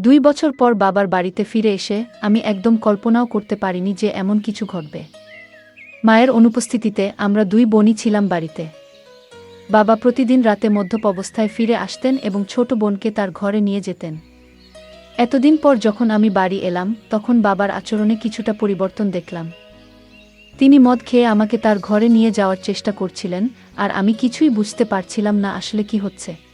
দুই বছর পর বাবার বাড়িতে ফিরে এসে আমি একদম কল্পনাও করতে পারিনি যে এমন কিছু ঘটবে। মায়ের অনুপস্থিতিতে আমরা দুই বোনই ছিলাম বাড়িতে। বাবা প্রতিদিন রাতে মধ্যপ অবস্থায় ফিরে আসতেন এবং ছোট বোনকে তার ঘরে নিয়ে যেতেন। এতদিন পর যখন আমি বাড়ি এলাম, তখন বাবার আচরণে কিছুটা পরিবর্তন দেখলাম। তিনি মদ খেয়ে আমাকে তার ঘরে নিয়ে যাওয়ার চেষ্টা করছিলেন, আর আমি কিছুই বুঝতে পারছিলাম না আসলে কি হচ্ছে।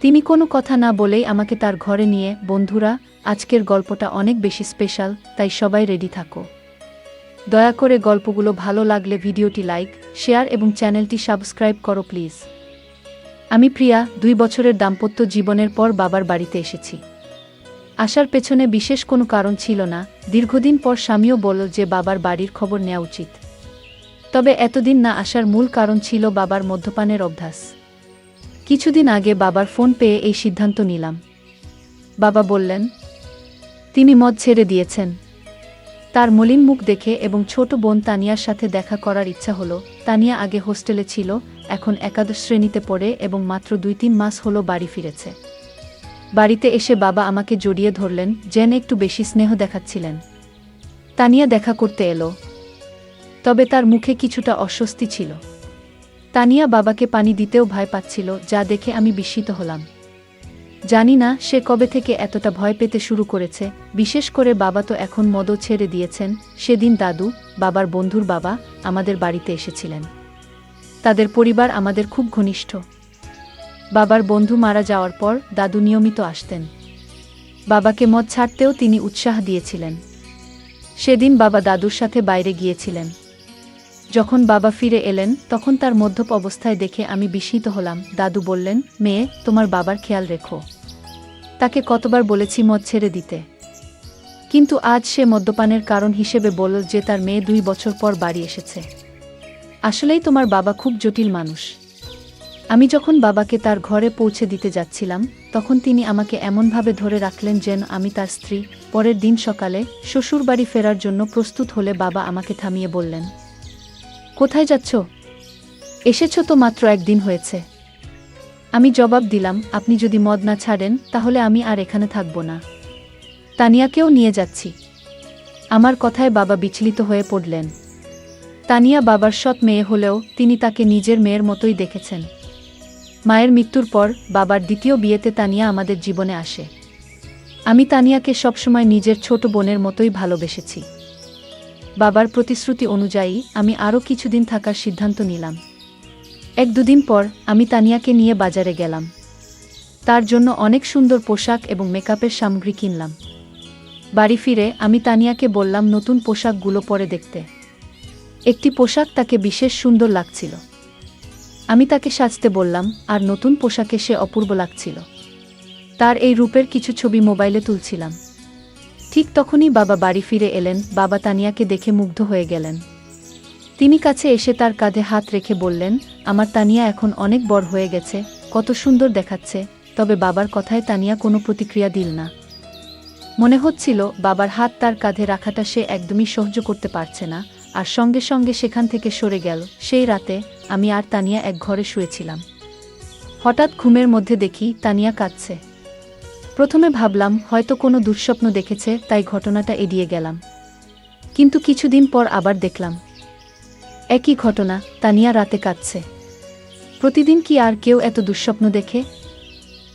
তিনি কোনো কথা না বলেই আমাকে তার ঘরে নিয়ে, বন্ধুরা, আজকের গল্পটা অনেক বেশি স্পেশাল, তাই সবাই রেডি থাকো। দয়া করে গল্পগুলো ভালো লাগলে ভিডিওটি লাইক, শেয়ার এবং চ্যানেলটি সাবস্ক্রাইব করো প্লিজ। আমি প্রিয়া, দুই বছরের দাম্পত্য জীবনের পর বাবার বাড়িতে এসেছি। আসার পেছনে বিশেষ কোনো কারণ ছিল না, দীর্ঘদিন পর স্বামীও বলল যে বাবার বাড়ির খবর নেওয়া উচিত। তবে এতদিন না আসার মূল কারণ ছিল বাবার মদ্যপানের অভ্যাস। কিছুদিন আগে বাবার ফোন পেয়ে এই সিদ্ধান্ত নিলাম। বাবা বললেন, তিনি মদ ছেড়ে দিয়েছেন। তার মলিন মুখ দেখে এবং ছোট বোন তানিয়ার সাথে দেখা করার ইচ্ছা হলো। তানিয়া আগে হোস্টেলে ছিল, এখন একাদশ শ্রেণীতে পড়ে এবং মাত্র দুই তিন মাস হলো বাড়ি ফিরেছে। বাড়িতে এসে বাবা আমাকে জড়িয়ে ধরলেন, যেন একটু বেশি স্নেহ দেখাচ্ছিলেন। তানিয়া দেখা করতে এলো, তবে তার মুখে কিছুটা অস্বস্তি ছিল। তানিয়া বাবাকে পানি দিতেও ভয় পাচ্ছিল, যা দেখে আমি বিস্মিত হলাম। জানি না সে কবে থেকে এতটা ভয় পেতে শুরু করেছে, বিশেষ করে বাবা তো এখন মদও ছেড়ে দিয়েছেন। সেদিন দাদু, বাবার বন্ধুর বাবা, আমাদের বাড়িতে এসেছিলেন। তাদের পরিবার আমাদের খুব ঘনিষ্ঠ। বাবার বন্ধু মারা যাওয়ার পর দাদু নিয়মিত আসতেন। বাবাকে মদ ছাড়তেও তিনি উৎসাহ দিয়েছিলেন। সেদিন বাবা দাদুর সাথে বাইরে গিয়েছিলেন। যখন বাবা ফিরে এলেন, তখন তার মধ্যপ অবস্থায় দেখে আমি বিস্মিত হলাম। দাদু বললেন, মেয়ে, তোমার বাবার খেয়াল রেখো। তাকে কতবার বলেছি মদ ছেড়ে দিতে। কিন্তু আজ সে মদ্যপানের কারণ হিসেবে বলল যে তার মেয়ে দুই বছর পর বাড়ি এসেছে। আসলেই তোমার বাবা খুব জটিল মানুষ। আমি যখন বাবাকে তার ঘরে পৌঁছে দিতে যাচ্ছিলাম, তখন তিনি আমাকে এমনভাবে ধরে রাখলেন যেন আমি তার স্ত্রী। পরের দিন সকালে শ্বশুরবাড়ি ফেরার জন্য প্রস্তুত হলে বাবা আমাকে থামিয়ে বললেন কোথায় যাচ্ছ? এসেছ তো মাত্র একদিন হয়েছে। আমি জবাব দিলাম, আপনি যদি মদ না ছাড়েন, তাহলে আমি আর এখানে থাকব না। তানিয়াকেও নিয়ে যাচ্ছি। আমার কথায় বাবা বিচলিত হয়ে পড়লেন। তানিয়া বাবার সৎ মেয়ে হলেও তিনি তাকে নিজের মেয়ের মতোই দেখেছেন। মায়ের মৃত্যুর পর বাবার দ্বিতীয় বিয়েতে তানিয়া আমাদের জীবনে আসে। আমি তানিয়াকে সবসময় নিজের ছোট বোনের মতোই ভালোবেসেছি। বাবার প্রতিশ্রুতি অনুযায়ী আমি আরও কিছুদিন থাকার সিদ্ধান্ত নিলাম। এক দুদিন পর আমি তানিয়াকে নিয়ে বাজারে গেলাম। তার জন্য অনেক সুন্দর পোশাক এবং মেকআপের সামগ্রী কিনলাম। বাড়ি ফিরে আমি তানিয়াকে বললাম নতুন পোশাকগুলো পরে দেখতে। একটি পোশাক তাকে বিশেষ সুন্দর লাগছিল। আমি তাকে সাজতে বললাম, আর নতুন পোশাকে সে অপূর্ব লাগছিল। তার এই রূপের কিছু ছবি মোবাইলে তুলছিলাম। ঠিক তখনই বাবা বাড়ি ফিরে এলেন, বাবা তানিয়াকে দেখে মুগ্ধ হয়ে গেলেন। তিনি কাছে এসে তার কাঁধে হাত রেখে বললেন, আমার তানিয়া এখন অনেক বড় হয়ে গেছে, কত সুন্দর দেখাচ্ছে, তবে বাবার কথায় তানিয়া কোনো প্রতিক্রিয়া দিল না। মনে হচ্ছিল, বাবার হাত তার কাঁধে রাখাটা সে একদমই সহ্য করতে পারছে না, আর সঙ্গে সঙ্গে সেখান থেকে সরে গেল। সেই রাতে আমি আর তানিয়া এক ঘরে শুয়েছিলাম। হঠাৎ ঘুমের মধ্যে দেখি তানিয়া কাঁদছে। প্রথমে ভাবলাম, হয়তো কোনো দুঃস্বপ্ন দেখেছে, তাই ঘটনাটা এড়িয়ে গেলাম। কিন্তু কিছুদিন পর আবার দেখলাম। একই ঘটনা, তানিয়া রাতে কাঁদছে। প্রতিদিন কি আর কেউ এত দুঃস্বপ্ন দেখে?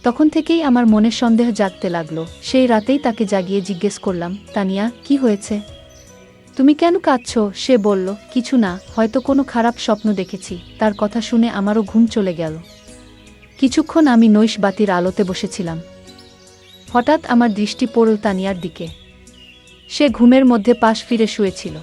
তখন থেকেই আমার মনে সন্দেহ জাগতে লাগল। সেই রাতেই তাকে জাগিয়ে জিজ্ঞেস করলাম, তানিয়া, কি হয়েছে? তুমি কেন কাঁদছ? সে বলল, কিছু না, হয়তো কোনো খারাপ স্বপ্ন দেখেছি। তার কথা শুনে আমারও ঘুম চলে গেল। কিছুক্ষণ আমি নৈশ বাতির আলোতে বসেছিলাম। হঠাৎ আমার দৃষ্টি পড়ল তানিয়ার দিকে। সে ঘুমের মধ্যে পাশ ফিরে শুয়েছিল।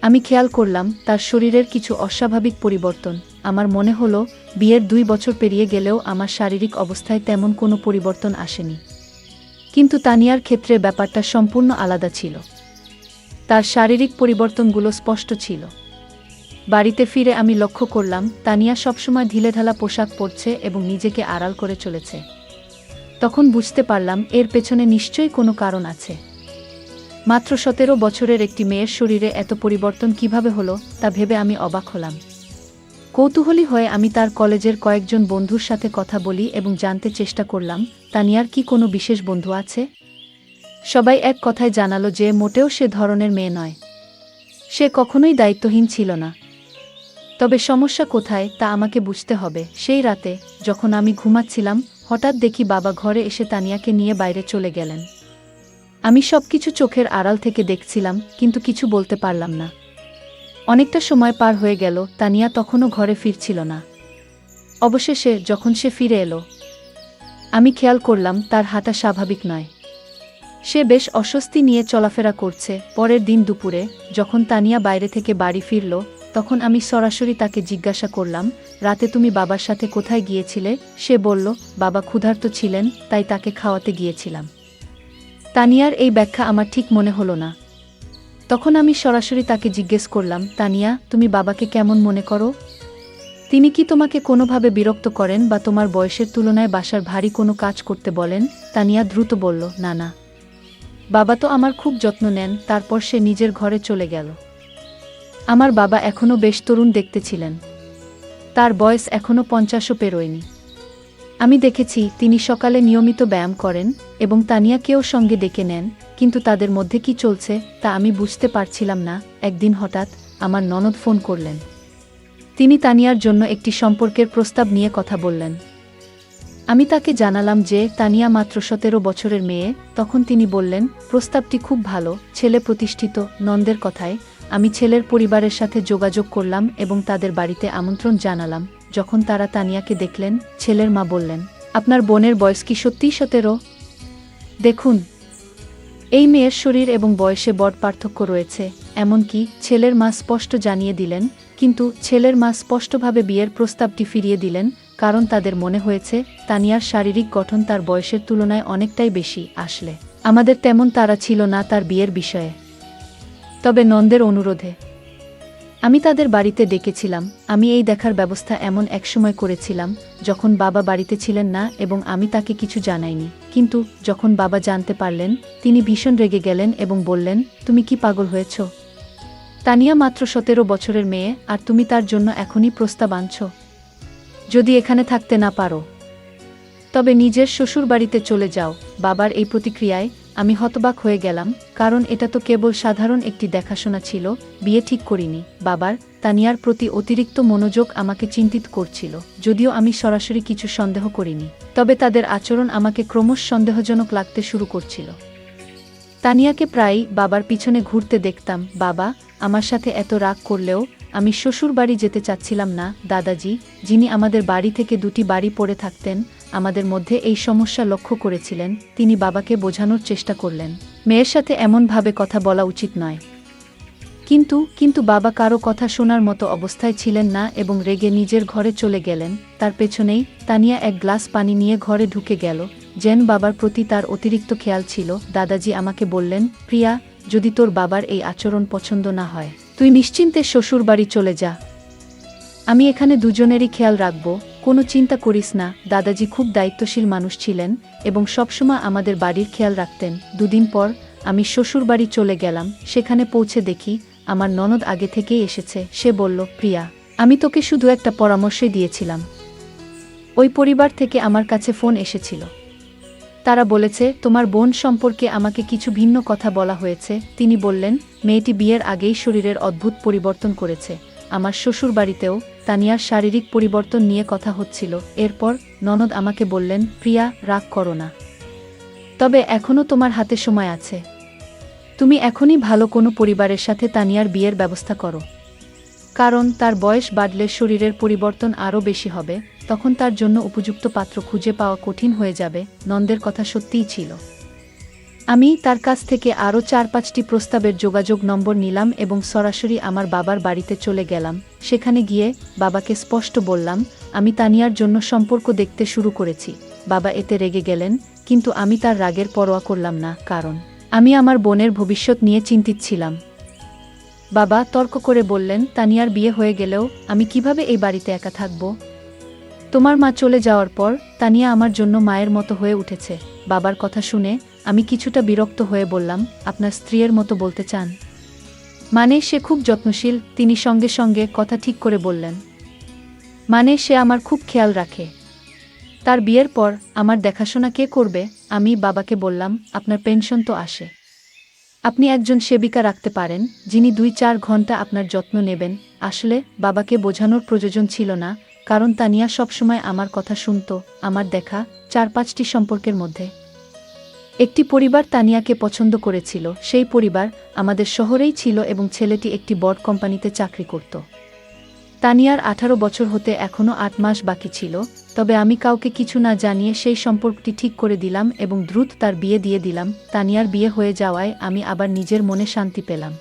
আমি খেয়াল করলাম, তার শরীরের কিছু অস্বাভাবিক পরিবর্তন। আমার মনে হলো, বিয়ের দুই বছর পেরিয়ে গেলেও আমার শারীরিক অবস্থায় তেমন কোনো পরিবর্তন আসেনি। কিন্তু তানিয়ার ক্ষেত্রে ব্যাপারটা সম্পূর্ণ আলাদা ছিল। তার শারীরিক পরিবর্তনগুলো স্পষ্ট ছিল। বাড়িতে ফিরে আমি লক্ষ্য করলাম, তানিয়া সবসময় ঢিলেঢালা পোশাক পরছে এবং নিজেকে আড়াল করে চলেছে। তখন বুঝতে পারলাম এর পেছনে নিশ্চয়ই কোনো কারণ আছে। মাত্র সতেরো বছরের একটি মেয়ের শরীরে এত পরিবর্তন কীভাবে হলো, তা ভেবে আমি অবাক হলাম। কৌতূহলী হয়ে আমি তার কলেজের কয়েকজন বন্ধুর সাথে কথা বলি এবং জানতে চেষ্টা করলাম, তানিয়ার কি কোনো বিশেষ বন্ধু আছে? সবাই এক কথায় জানালো যে মোটেও সে ধরনের মেয়ে নয়। সে কখনোই দায়িত্বহীন ছিল না। তবে সমস্যা কোথায় তা আমাকে বুঝতে হবে। সেই রাতে, যখন আমি ঘুমাচ্ছিলাম হঠাৎ দেখি বাবা ঘরে এসে তানিয়াকে নিয়ে বাইরে চলে গেলেন। আমি সবকিছু চোখের আড়াল থেকে দেখছিলাম, কিন্তু কিছু বলতে পারলাম না। অনেকটা সময় পার হয়ে গেল, তানিয়া তখনও ঘরে ফিরছিল না। অবশেষে যখন সে ফিরে এলো, আমি খেয়াল করলাম তার হাঁটা স্বাভাবিক নয়। সে বেশ অস্বস্তি নিয়ে চলাফেরা করছে। পরের দিন দুপুরে, যখন তানিয়া বাইরে থেকে বাড়ি ফিরল তখন আমি সরাসরি তাকে জিজ্ঞাসা করলাম, রাতে তুমি বাবার সাথে কোথায় গিয়েছিলে? সে বলল, বাবা ক্ষুধার্ত ছিলেন, তাই তাকে খাওয়াতে গিয়েছিলাম। তানিয়ার এই ব্যাখ্যা আমার ঠিক মনে হলো না। তখন আমি সরাসরি তাকে জিজ্ঞেস করলাম, তানিয়া, তুমি বাবাকে কেমন মনে করো? তিনি কি তোমাকে কোনোভাবে বিরক্ত করেন বা তোমার বয়সের তুলনায় বাসার ভারী কোনো কাজ করতে বলেন? তানিয়া দ্রুত বলল, না না। বাবা তো আমার খুব যত্ন নেন, তারপর সে নিজের ঘরে চলে গেল। আমার বাবা এখনও বেশ তরুণ দেখতে ছিলেন। তার বয়স এখনও পঞ্চাশও পেরোয়নি। আমি দেখেছি তিনি সকালে নিয়মিত ব্যায়াম করেন এবং তানিয়াকেও সঙ্গে ডেকে নেন, কিন্তু তাদের মধ্যে কি চলছে তা আমি বুঝতে পারছিলাম না। একদিন হঠাৎ আমার ননদ ফোন করলেন। তিনি তানিয়ার জন্য একটি সম্পর্কের প্রস্তাব নিয়ে কথা বললেন। আমি তাকে জানালাম যে তানিয়া মাত্র সতেরো বছরের মেয়ে। তখন তিনি বললেন, প্রস্তাবটি খুব ভালো, ছেলে প্রতিষ্ঠিত, নন্দের কথায়। আমি ছেলের পরিবারের সাথে যোগাযোগ করলাম এবং তাদের বাড়িতে আমন্ত্রণ জানালাম। যখন তারা তানিয়াকে দেখলেন, ছেলের মা বললেন, আপনার বোনের বয়স কি সত্যিই সতেরো? দেখুন, এই মেয়ের শরীর এবং বয়সে বড় পার্থক্য রয়েছে। এমনকি ছেলের মা স্পষ্ট জানিয়ে দিলেন, কিন্তু ছেলের মা স্পষ্টভাবে বিয়ের প্রস্তাবটি ফিরিয়ে দিলেন, কারণ তাদের মনে হয়েছে, তানিয়ার শারীরিক গঠন তার বয়সের তুলনায় অনেকটাই বেশি আসলে। আমাদের তেমন তারা ছিল না তার বিয়ের বিষয়ে। তবে নন্দের অনুরোধে। আমি তাদের বাড়িতে ডেকেছিলাম। আমি এই দেখার ব্যবস্থা এমন একসময় করেছিলাম, যখন বাবা বাড়িতে ছিলেন না এবং আমি তাকে কিছু জানাইনি। কিন্তু যখন বাবা জানতে পারলেন, তিনি ভীষণ রেগে গেলেন এবং বললেন, তুমি কি পাগল হয়েছ? তানিয়া মাত্র সতেরো বছরের মেয়ে, আর তুমি তার জন্য এখনই প্রস্তাব আনছ। যদি এখানে থাকতে না পারো, তবে নিজের শ্বশুর বাড়িতে চলে যাও। বাবার এই প্রতিক্রিয়ায় আমি হতবাক হয়ে গেলাম, কারণ এটা তো কেবল সাধারণ একটি দেখাশোনা ছিল, বিয়ে ঠিক করিনি। বাবার, তানিয়ার প্রতি অতিরিক্ত মনোযোগ আমাকে চিন্তিত করছিল, যদিও আমি সরাসরি কিছু সন্দেহ করিনি। তবে তাদের আচরণ আমাকে ক্রমশ সন্দেহজনক লাগতে শুরু করছিল। তানিয়াকে প্রায়ই বাবার পিছনে ঘুরতে দেখতাম, বাবা, আমার সাথে এত রাগ করলেও আমি শ্বশুর বাড়ি যেতে চাচ্ছিলাম না, দাদাজি, যিনি আমাদের বাড়ি থেকে দুটি বাড়ি পড়ে থাকতেন আমাদের মধ্যে এই সমস্যা লক্ষ্য করেছিলেন, তিনি বাবাকে বোঝানোর চেষ্টা করলেন। মেয়ের সাথে এমনভাবে কথা বলা উচিত নয়। কিন্তু কিন্তু বাবা কারও কথা শোনার মতো অবস্থায় ছিলেন না এবং রেগে নিজের ঘরে চলে গেলেন। তার পেছনেই তানিয়া এক গ্লাস পানি নিয়ে ঘরে ঢুকে গেল। জেন বাবার প্রতি তার অতিরিক্ত খেয়াল ছিল, দাদাজি আমাকে বললেন, প্রিয়া, যদি তোর বাবার এই আচরণ পছন্দ না হয়, তুই নিশ্চিন্তে শ্বশুর বাড়ি চলে যা। আমি এখানে দুজনেরই খেয়াল রাখব। কোনো চিন্তা করিস না, দাদাজি খুব দায়িত্বশীল মানুষ ছিলেন এবং সবসময় আমাদের বাড়ির খেয়াল রাখতেন। দুদিন পর আমি শ্বশুর বাড়ি চলে গেলাম, সেখানে পৌঁছে দেখি আমার ননদ আগে থেকেই এসেছে। সে বলল, প্রিয়া, আমি তোকে শুধু একটা পরামর্শই দিয়েছিলাম। ওই পরিবার থেকে আমার কাছে ফোন এসেছিল। তারা বলেছে, তোমার বোন সম্পর্কে আমাকে কিছু ভিন্ন কথা বলা হয়েছে। তিনি বললেন, মেয়েটি বিয়ের আগেই শরীরের অদ্ভুত পরিবর্তন করেছে। আমার শ্বশুর বাড়িতেও তানিয়ার শারীরিক পরিবর্তন নিয়ে কথা হচ্ছিল। এরপর ননদ আমাকে বললেন, প্রিয়া, রাগ করো না। তবে এখনও তোমার হাতে সময় আছে। তুমি এখনই ভালো কোনো পরিবারের সাথে তানিয়ার বিয়ের ব্যবস্থা করো। কারণ তার বয়স বাড়লে শরীরের পরিবর্তন আরও বেশি হবে, তখন তার জন্য উপযুক্ত পাত্র খুঁজে পাওয়া কঠিন হয়ে যাবে, নন্দের কথা সত্যিই ছিল। আমি তার কাছ থেকে আরও চার পাঁচটি প্রস্তাবের যোগাযোগ নম্বর নিলাম এবং সরাসরি আমার বাবার বাড়িতে চলে গেলাম। সেখানে গিয়ে বাবাকে স্পষ্ট বললাম, আমি তানিয়ার জন্য সম্পর্ক দেখতে শুরু করেছি। বাবা এতে রেগে গেলেন, কিন্তু আমি তার রাগের পরোয়া করলাম না, কারণ আমি আমার বোনের ভবিষ্যৎ নিয়ে চিন্তিত ছিলাম। বাবা তর্ক করে বললেন, তানিয়ার বিয়ে হয়ে গেলেও আমি কীভাবে এই বাড়িতে একা থাকব? তোমার মা চলে যাওয়ার পর তানিয়া আমার জন্য মায়ের মতো হয়ে উঠেছে। বাবার কথা শুনে আমি কিছুটা বিরক্ত হয়ে বললাম, আপনার স্ত্রীর মতো বলতে চান? মানে সে খুব যত্নশীল, তিনি সঙ্গে সঙ্গে কথা ঠিক করে বললেন মানে সে আমার খুব খেয়াল রাখে। তার বিয়ের পর আমার দেখাশোনা কে করবে, আমি বাবাকে বললাম, আপনার পেনশন তো আসে। আপনি একজন সেবিকা রাখতে পারেন, যিনি দুই চার ঘণ্টা আপনার যত্ন নেবেন। আসলে বাবাকে বোঝানোর প্রয়োজন ছিল না, কারণ তানিয়া সবসময় আমার কথা শুনত, আমার দেখা, চার পাঁচটি সম্পর্কের মধ্যে। একটি পরিবার তানিয়াকে পছন্দ করেছিল। সেই পরিবার আমাদের শহরেই ছিল এবং ছেলেটি একটি বড় কোম্পানিতে চাকরি করত। তানিয়ার আঠারো বছর হতে এখনও আট মাস বাকি ছিল, তবে আমি কাউকে কিছু না জানিয়ে সেই সম্পর্কটি ঠিক করে দিলাম এবং দ্রুত তার বিয়ে দিয়ে দিলাম। তানিয়ার বিয়ে হয়ে যাওয়ায় আমি আবার নিজের মনে শান্তি পেলাম।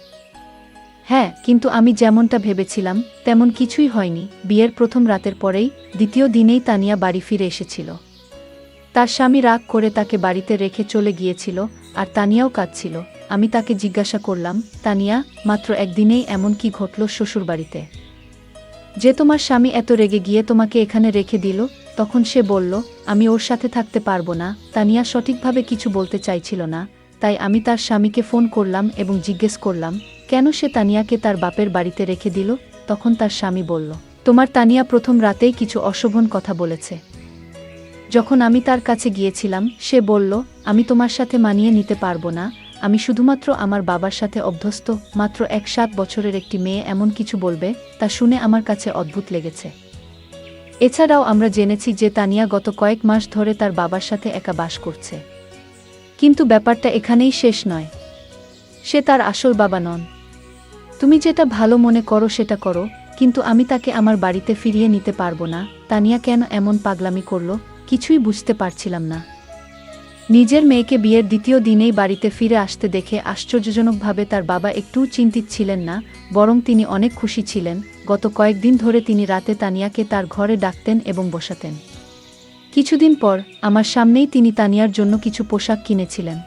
হ্যাঁ কিন্তু আমি যেমনটা ভেবেছিলাম, তেমন কিছুই হয়নি। বিয়ের প্রথম রাতের পরেই দ্বিতীয় দিনেই তানিয়া বাড়ি ফিরে এসেছিল। তার স্বামী রাগ করে তাকে বাড়িতে রেখে চলে গিয়েছিল, আর তানিয়াও কাঁদছিল। আমি তাকে জিজ্ঞাসা করলাম, তানিয়া, মাত্র একদিনেই এমন কি ঘটল শ্বশুরবাড়িতে? যে তোমার স্বামী এত রেগে গিয়ে তোমাকে এখানে রেখে দিল, তখন সে বলল, আমি ওর সাথে থাকতে পারব না। তানিয়া সঠিকভাবে কিছু বলতে চাইছিল না, তাই আমি তার স্বামীকে ফোন করলাম এবং জিজ্ঞেস করলাম, কেন সে তানিয়াকে তার বাপের বাড়িতে রেখে দিল? তখন তার স্বামী বলল, তোমার তানিয়া প্রথম রাতেই কিছু অশোভন কথা বলেছে। যখন আমি তার কাছে গিয়েছিলাম, সে বলল, আমি তোমার সাথে মানিয়ে নিতে পারব না। আমি শুধুমাত্র আমার বাবার সাথে অভ্যস্ত, মাত্র এক সাত বছরের একটি মেয়ে এমন কিছু বলবে, তা শুনে আমার কাছে অদ্ভুত লেগেছে। এছাড়াও আমরা জেনেছি যে তানিয়া গত কয়েক মাস ধরে তার বাবার সাথে একা বাস করছে। কিন্তু ব্যাপারটা এখানেই শেষ নয়। সে তার আসল বাবা নন। তুমি যেটা ভালো মনে করো সেটা করো, কিন্তু আমি তাকে আমার বাড়িতে ফিরিয়ে নিতে পারব না। তানিয়া কেন এমন পাগলামি করল? কিছুই বুঝতে পারছিলাম না। নিজের মেয়েকে বিয়ের দ্বিতীয় দিনেই বাড়িতে ফিরে আসতে দেখে আশ্চর্যজনকভাবে তার বাবা একটুও চিন্তিত ছিলেন না, বরং তিনি অনেক খুশি ছিলেন। গত কয়েকদিন ধরে তিনি রাতে তানিয়াকে তার ঘরে ডাকতেন এবং বসাতেন। কিছুদিন পর আমার সামনেই তিনি তানিয়ার জন্য কিছু পোশাক কিনেছিলেন।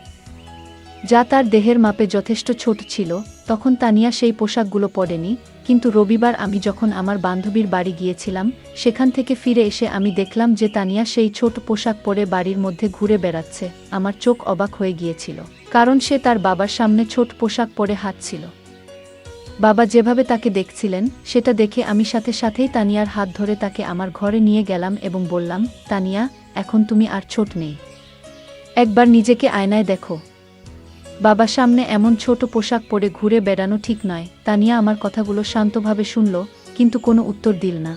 যা তার দেহের মাপে যথেষ্ট ছোট ছিল, তখন তানিয়া সেই পোশাকগুলো পরেনি কিন্তু রবিবার আমি যখন আমার বান্ধবীর বাড়ি গিয়েছিলাম, সেখান থেকে ফিরে এসে আমি দেখলাম যে তানিয়া সেই ছোট পোশাক পরে বাড়ির মধ্যে ঘুরে বেড়াচ্ছে। আমার চোখ অবাক হয়ে গিয়েছিল, কারণ সে তার বাবার সামনে ছোট পোশাক পরে হাঁটছিল। বাবা যেভাবে তাকে দেখছিলেন, সেটা দেখে আমি সাথে সাথেই তানিয়ার হাত ধরে তাকে আমার ঘরে নিয়ে গেলাম এবং বললাম, তানিয়া, এখন তুমি আর ছোট নেই। একবার নিজেকে আয়নায় দেখো। বাবা সামনে এমন ছোট পোশাক পরে ঘুরে বেড়ানো ঠিক নয়। তানিয়া আমার কথাগুলো শান্তভাবে শুনল, কিন্তু কোনো উত্তর দিল না।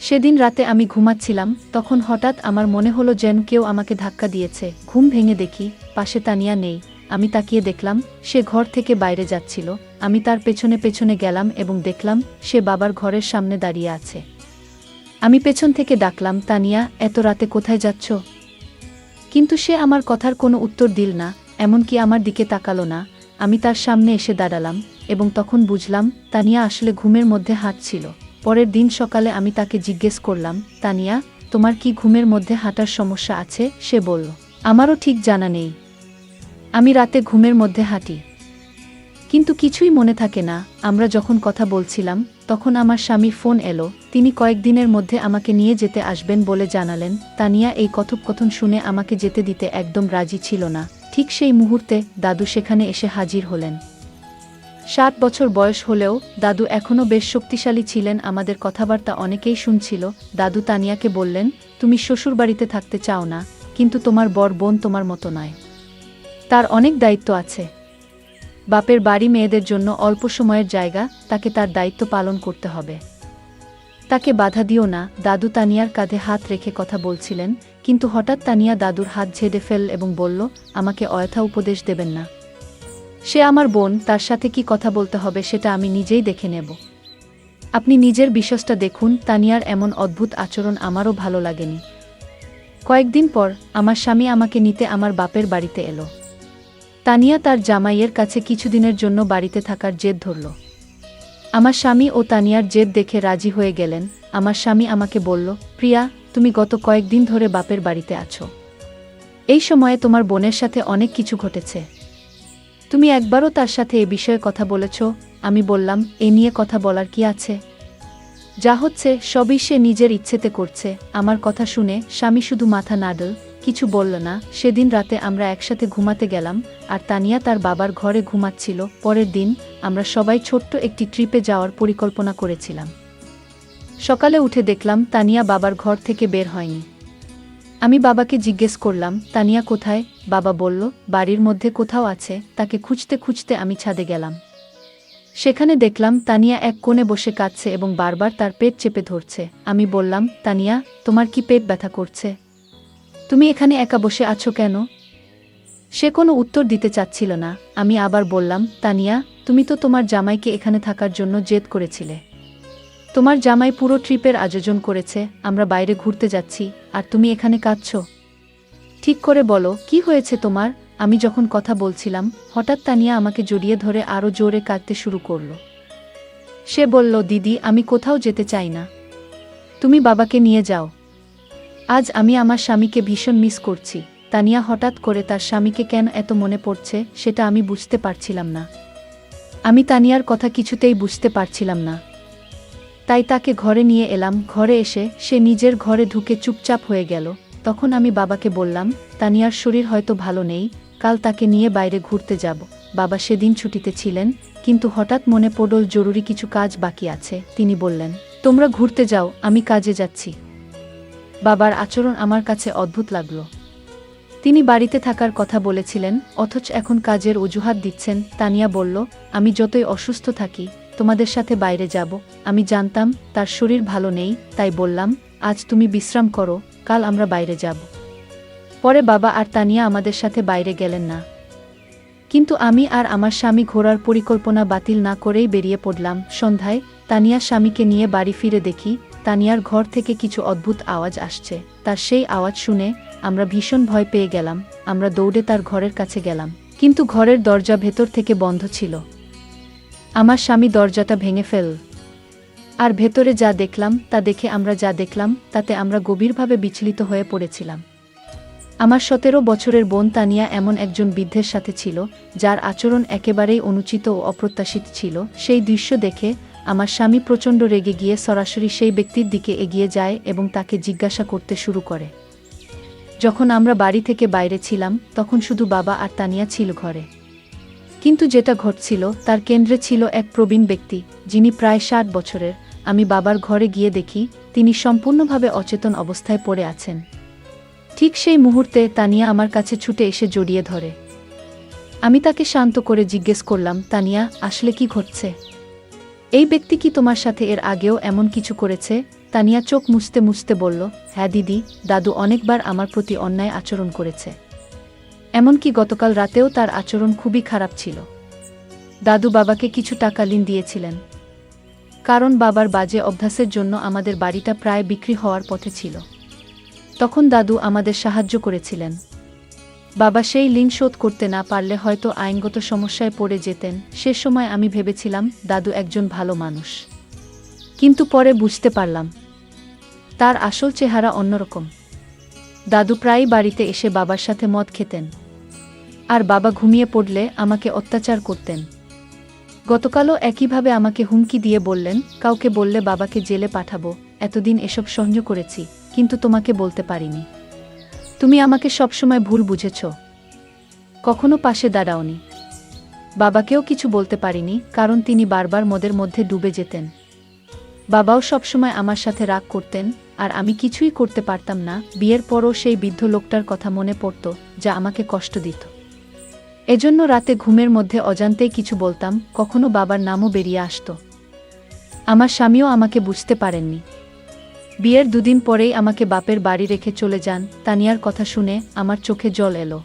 সেদিন রাতে আমি ঘুমাচ্ছিলাম, তখন হঠাৎ আমার মনে হলো যেন কেউ আমাকে ধাক্কা দিয়েছে। ঘুম ভেঙে দেখি, পাশে তানিয়া নেই। আমি তাকিয়ে দেখলাম, সে ঘর থেকে বাইরে যাচ্ছিল। আমি তার পেছনে পেছনে গেলাম এবং দেখলাম, সে বাবার ঘরের সামনে দাঁড়িয়ে আছে। আমি পেছন থেকে ডাকলাম, তানিয়া, এত রাতে কোথায় যাচ্ছ? কিন্তু সে আমার কথার কোনো উত্তর দিল না। এমনকি আমার দিকে তাকালো না। আমি তার সামনে এসে দাঁড়ালাম এবং তখন বুঝলাম, তানিয়া আসলে ঘুমের মধ্যে হাঁটছিল। পরের দিন সকালে আমি তাকে জিজ্ঞেস করলাম, তানিয়া, তোমার কি ঘুমের মধ্যে হাঁটার সমস্যা আছে? সে বলল, আমারও ঠিক জানা নেই। আমি রাতে ঘুমের মধ্যে হাঁটি। কিন্তু কিছুই মনে থাকে না। আমরা যখন কথা বলছিলাম, তখন আমার স্বামীর ফোন এলো। তিনি কয়েকদিনের মধ্যে আমাকে নিয়ে যেতে আসবেন বলে জানালেন। তানিয়া এই কথোপকথন শুনে আমাকে যেতে দিতে একদম রাজি ছিল না। ঠিক সেই মুহূর্তে দাদু সেখানে এসে হাজির হলেন। ষাট বছর বয়স হলেও দাদু এখনও বেশ শক্তিশালী ছিলেন, আমাদের কথাবার্তা অনেকেই শুনছিল। দাদু তানিয়াকে বললেন, তুমি শ্বশুরবাড়িতে থাকতে চাও না, কিন্তু তোমার বর বোন তোমার মতো নয়। তার অনেক দায়িত্ব আছে। বাপের বাড়ি মেয়েদের জন্য অল্প সময়ের জায়গা, তাকে তার দায়িত্ব পালন করতে হবে। তাকে বাধা দিও না। দাদু তানিয়ার কাঁধে হাত রেখে কথা বলছিলেন কিন্তু হঠাৎ তানিয়া দাদুর হাত ঝেড়ে ফেল এবং বলল, আমাকে অয়থা উপদেশ দেবেন না। সে আমার বোন, তার সাথে কি কথা বলতে হবে সেটা আমি নিজেই দেখে নেব। আপনি নিজের বিশ্বাসটা দেখুন, তানিয়ার এমন অদ্ভুত আচরণ আমারও ভালো লাগেনি। কয়েকদিন পর আমার স্বামী আমাকে নিতে আমার বাপের বাড়িতে এলো। তানিয়া তার জামাইয়ের কাছে কিছুদিনের জন্য বাড়িতে থাকার জেদ ধরল। আমার স্বামী ও তানিয়ার জেদ দেখে রাজি হয়ে গেলেন। আমার স্বামী আমাকে বলল, প্রিয়া তুমি গত কয়েকদিন ধরে বাপের বাড়িতে আছো। এই সময়ে তোমার বোনের সাথে অনেক কিছু ঘটেছে। তুমি একবারও তার সাথে এ বিষয়ে কথা বলেছ, আমি বললাম, এ নিয়ে কথা বলার কি আছে? যা হচ্ছে, সবই সে নিজের ইচ্ছেতে করছে। আমার কথা শুনে স্বামী শুধু মাথা নাড়ল, কিছু বলল না। সেদিন রাতে আমরা একসাথে ঘুমাতে গেলাম, আর তানিয়া তার বাবার ঘরে ঘুমাচ্ছিল। পরের দিন আমরা সবাই ছোট্ট একটি ট্রিপে যাওয়ার পরিকল্পনা করেছিলাম। সকালে উঠে দেখলাম তানিয়া বাবার ঘর থেকে বের হয়নি। আমি বাবাকে জিজ্ঞেস করলাম, তানিয়া কোথায়? বাবা বলল, বাড়ির মধ্যে কোথাও আছে, তাকে খুঁজতে খুঁজতে আমি ছাদে গেলাম। সেখানে দেখলাম তানিয়া এক কোণে বসে কাঁদছে এবং বারবার তার পেট চেপে ধরছে। আমি বললাম, তানিয়া, তোমার কি পেট ব্যথা করছে? তুমি এখানে একা বসে আছো কেন? সে কোনো উত্তর দিতে চাচ্ছিল না। আমি আবার বললাম, তানিয়া, তুমি তো তোমার জামাইকে এখানে থাকার জন্য জেদ করেছিলে। তোমার জামাই পুরো ট্রিপের আয়োজন করেছে, আমরা বাইরে ঘুরতে যাচ্ছি, আর তুমি এখানে কাঁদছ। ঠিক করে বলো, কি হয়েছে তোমার? আমি যখন কথা বলছিলাম, হঠাৎ তানিয়া আমাকে জড়িয়ে ধরে আরও জোরে কাঁদতে শুরু করল। সে বলল, দিদি, আমি কোথাও যেতে চাই না। তুমি বাবাকে নিয়ে যাও। আজ আমি আমার স্বামীকে ভীষণ মিস করছি। তানিয়া হঠাৎ করে তার স্বামীকে কেন এত মনে পড়ছে, সেটা আমি বুঝতে পারছিলাম না। আমি তানিয়ার কথা কিছুতেই বুঝতে পারছিলাম না। তাই তাকে ঘরে নিয়ে এলাম, ঘরে এসে সে নিজের ঘরে ঢুকে চুপচাপ হয়ে গেল। তখন আমি বাবাকে বললাম, তানিয়ার শরীর হয়তো ভালো নেই, কাল তাকে নিয়ে বাইরে ঘুরতে যাব। বাবা সেদিন ছুটিতে ছিলেন, কিন্তু হঠাৎ মনে পড়ল জরুরি কিছু কাজ বাকি আছে। তিনি বললেন, তোমরা ঘুরতে যাও, আমি কাজে যাচ্ছি। বাবার আচরণ আমার কাছে অদ্ভুত লাগল। তিনি বাড়িতে থাকার কথা বলেছিলেন, অথচ এখন কাজের অজুহাত দিচ্ছেন। তানিয়া বলল, আমি যতই অসুস্থ থাকি তোমাদের সাথে বাইরে যাব। আমি জানতাম তার শরীর ভালো নেই, তাই বললাম, আজ তুমি বিশ্রাম করো, কাল আমরা বাইরে যাব। পরে বাবা আর তানিয়া আমাদের সাথে বাইরে গেলেন না। কিন্তু আমি আর আমার স্বামী ঘোরার পরিকল্পনা বাতিল না করেই বেরিয়ে পড়লাম। সন্ধ্যায় তানিয়া স্বামীকে নিয়ে বাড়ি ফিরে দেখি, তানিয়ার ঘর থেকে কিছু অদ্ভুত আওয়াজ আসছে। তার সেই আওয়াজ শুনে আমরা ভীষণ ভয় পেয়ে গেলাম। আমরা দৌড়ে তার ঘরের কাছে গেলাম। কিন্তু ঘরের দরজা ভেতর থেকে বন্ধ ছিল। আমার স্বামী দরজাটা ভেঙে ফেল। আর ভেতরে যা দেখলাম, তা দেখে আমরা যা দেখলাম, তাতে আমরা গভীরভাবে বিচলিত হয়ে পড়েছিলাম। আমার সতেরো বছরের বোন তানিয়া এমন একজন বৃদ্ধের সাথে ছিল, যার আচরণ একেবারেই অনুচিত ও অপ্রত্যাশিত ছিল। সেই দৃশ্য দেখে আমার স্বামী প্রচণ্ড রেগে গিয়ে সরাসরি সেই ব্যক্তির দিকে এগিয়ে যায় এবং তাকে জিজ্ঞাসা করতে শুরু করে। যখন আমরা বাড়ি থেকে বাইরে ছিলাম, তখন শুধু বাবা আর তানিয়া ছিল ঘরে। কিন্তু যেটা ঘটছিল, তার কেন্দ্রে ছিল এক প্রবীণ ব্যক্তি, যিনি প্রায় ষাট বছরের। আমি বাবার ঘরে গিয়ে দেখি, তিনি সম্পূর্ণভাবে অচেতন অবস্থায় পড়ে আছেন। ঠিক সেই মুহূর্তে তানিয়া আমার কাছে ছুটে এসে জড়িয়ে ধরে। আমি তাকে শান্ত করে জিজ্ঞেস করলাম, তানিয়া, আসলে কি ঘটছে? এই ব্যক্তি কি তোমার সাথে এর আগেও এমন কিছু করেছে? তানিয়া চোখ মুছতে মুছতে বলল হ্যাঁ দিদি, দাদু অনেকবার আমার প্রতি অন্যায় আচরণ করেছে। এমনকি গতকাল রাতেও তার আচরণ খুবই খারাপ ছিল। দাদু বাবাকে কিছু টাকা ঋণ দিয়েছিলেন। কারণ বাবার বাজে অভ্যাসের জন্য আমাদের বাড়িটা প্রায় বিক্রি হওয়ার পথে ছিল। তখন দাদু আমাদের সাহায্য করেছিলেন। বাবা সেই ঋণ শোধ করতে না পারলে হয়তো আইনগত সমস্যায় পড়ে যেতেন। সে সময় আমি ভেবেছিলাম, দাদু একজন ভালো মানুষ। কিন্তু পরে বুঝতে পারলাম, তার আসল চেহারা অন্যরকম। দাদু প্রায়ই বাড়িতে এসে বাবার সাথে মদ খেতেন। আর বাবা ঘুমিয়ে পড়লে আমাকে অত্যাচার করতেন। গতকালও একইভাবে আমাকে হুমকি দিয়ে বললেন, কাউকে বললে বাবাকে জেলে পাঠাবো, এতদিন এসব সহ্য করেছি, কিন্তু তোমাকে বলতে পারিনি। তুমি আমাকে সবসময় ভুল বুঝেছ। কখনো পাশে দাঁড়াওনি। বাবাকেও কিছু বলতে পারিনি, কারণ তিনি বারবার মদের মধ্যে ডুবে যেতেন। বাবাও সবসময় আমার সাথে রাগ করতেন, আর আমি কিছুই করতে পারতাম না। বিয়ের পরও সেই বৃদ্ধ লোকটার কথা মনে পড়ত, যা আমাকে কষ্ট দিত। এজন্য রাতে ঘুমের মধ্যে অজান্তেই কিছু বলতাম, কখনো বাবার নামও বেরিয়ে আসত। আমার স্বামীও আমাকে বুঝতে পারেননি। বিয়ের দুদিন পরেই আমাকে বাপের বাড়ি রেখে চলে যান, তানিয়ার কথা শুনে আমার চোখে জল এলো।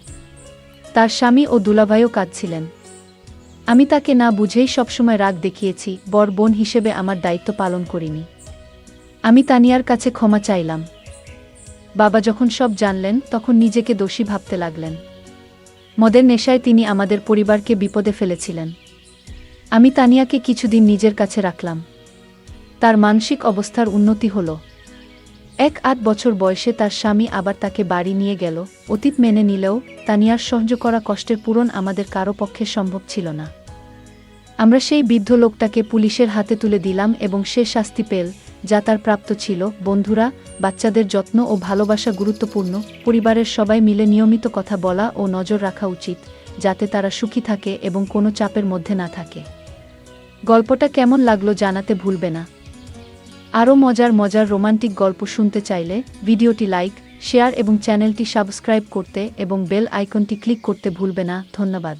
তার স্বামী ও দুলাভাইও কাঁদছিলেন। আমি তাকে না বুঝেই সবসময় রাগ দেখিয়েছি, বর বোন হিসেবে আমার দায়িত্ব পালন করিনি। আমি তানিয়ার কাছে ক্ষমা চাইলাম। বাবা যখন সব জানলেন, তখন নিজেকে দোষী ভাবতে লাগলেন। মদের নেশায় তিনি আমাদের পরিবারকে বিপদে ফেলেছিলেন। আমি তানিয়াকে কিছুদিন নিজের কাছে রাখলাম। তার মানসিক অবস্থার উন্নতি হল। এক আট বছর বয়সে তার স্বামী আবার তাকে বাড়ি নিয়ে গেল। অতীত মেনে নিলেও তানিয়ার সহ্য করা কষ্টের পূরণ আমাদের কারও পক্ষে সম্ভব ছিল না। আমরা সেই বৃদ্ধ লোকটাকে পুলিশের হাতে তুলে দিলাম এবং সে শাস্তি পেল যা তার প্রাপ্ত ছিল, বন্ধুরা, বাচ্চাদের যত্ন ও ভালোবাসা গুরুত্বপূর্ণ, পরিবারের সবাই মিলে নিয়মিত কথা বলা ও নজর রাখা উচিত, যাতে তারা সুখী থাকে এবং কোনো চাপের মধ্যে না থাকে। গল্পটা কেমন লাগল জানাতে ভুলবে না। আরও মজার মজার রোমান্টিক গল্প শুনতে চাইলে ভিডিওটি লাইক, শেয়ার এবং চ্যানেলটি সাবস্ক্রাইব করতে এবং বেল আইকনটি ক্লিক করতে ভুলবে না। ধন্যবাদ।